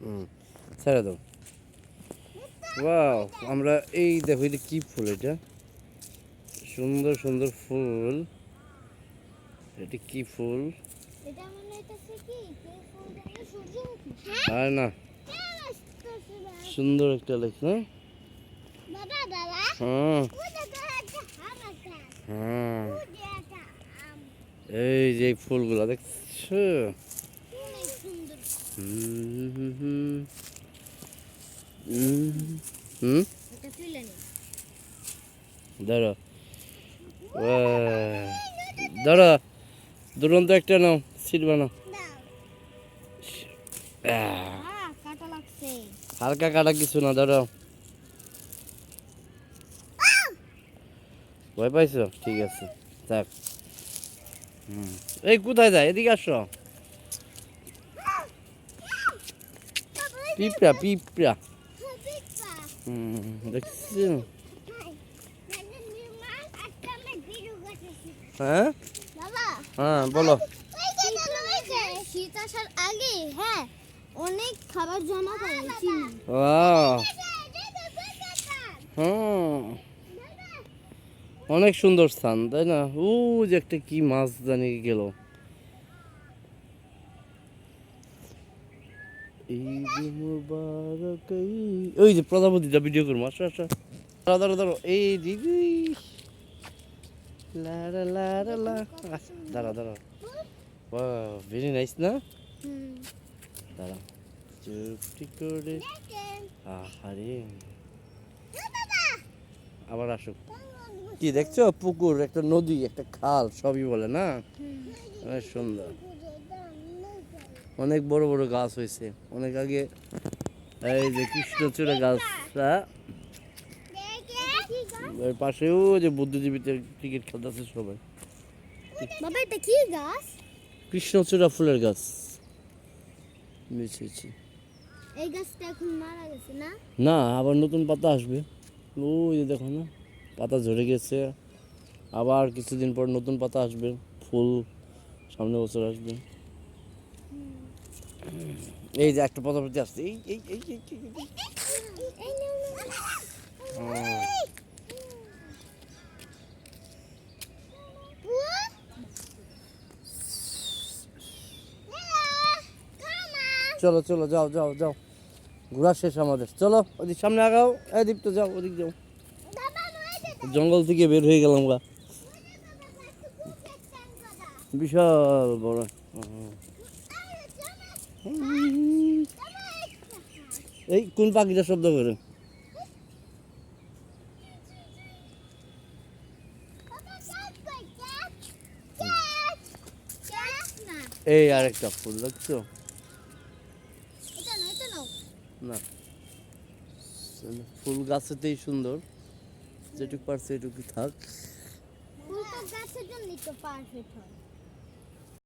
হুম। ছেড়ে দাও। ওয়াও আমরা এই দেখো এটা কি ফুল এটা? সুন্দর সুন্দর ফুল। এটা কি ফুল? সূর্যমুখী। আর না? সুন্দর একটা লেখ না হ্যাঁ। হ্যাঁ। আম। এই যে ফুলগুলো দেখছ অনেক সুন্দর হুম হুম হুম হুম হুম এটা তুলে নি ধরো ধরো দুরন্ত একটা নাও সিট বানাও হ্যাঁ হালকা কাটা কিছু না ধরো ভয় পাইছো ঠিক আছে থাক হুম। এই কোথায় যায় এদিকে আসো পিঁপড়া পিঁপড়া হুম দেখছি হ্যাঁ হ্যাঁ বলো শীত আসার আগে হ্যাঁ অনেক খাবার জমা হুম অনেক সুন্দর স্থান তাই না? ও যে একটা কি মাছ জানি গেল। ঈদ মুবারক ওই যে প্রজাপতিটা ভিডিও করব আসো আসো। দাঁড়া দাঁড়া দাঁড়ো এই দিদি। লা লা লা দাঁড়া দাঁড়া ভেরি নাইস না? দাঁড়া চুপটি করে। আহারে। আবার আসুক কি দেখছ? পুকুর একটা নদী একটা খাল সবই বলে না? অনেক সুন্দর। অনেক বড় বড় গাছ হয়েছে। অনেক আগে এই যে কৃষ্ণচূড়া গাছটা এর পাশেও যে বুদ্ধিজীবীদের ক্রিকেট খেলতেছে সবাই। বাবা এটা কি গাছ? কৃষ্ণচূড়া ফুলের গাছ। বেছেছি। এই গাছটা এখন মারা গেছে না? না আবার নতুন পাতা আসবে। ওই যে দেখো না পাতা ঝরে গেছে। আবার কিছুদিন পর নতুন পাতা আসবে ফুল সামনে বছর আসবে। এই যে একটা প্রজাপতি আসছে, এই এই এই. চলো চলো, যাও যাও যাও। ঘোরা শেষ আমাদের। চলো, ওদিক সামনে আগাও। এই দীপ্ত, যাও, ওদিক যাও। জঙ্গল থেকে বের হয়ে গেলাম বিশাল বড়। এই কোন পাখিটা শব্দ করে। এই আরেকটা ফুল দেখছ না, ফুল গাছেতেই সুন্দর যেটুকু পারছে এটুকু থাক ফুল গাছের জন্যই তো perfect হয়।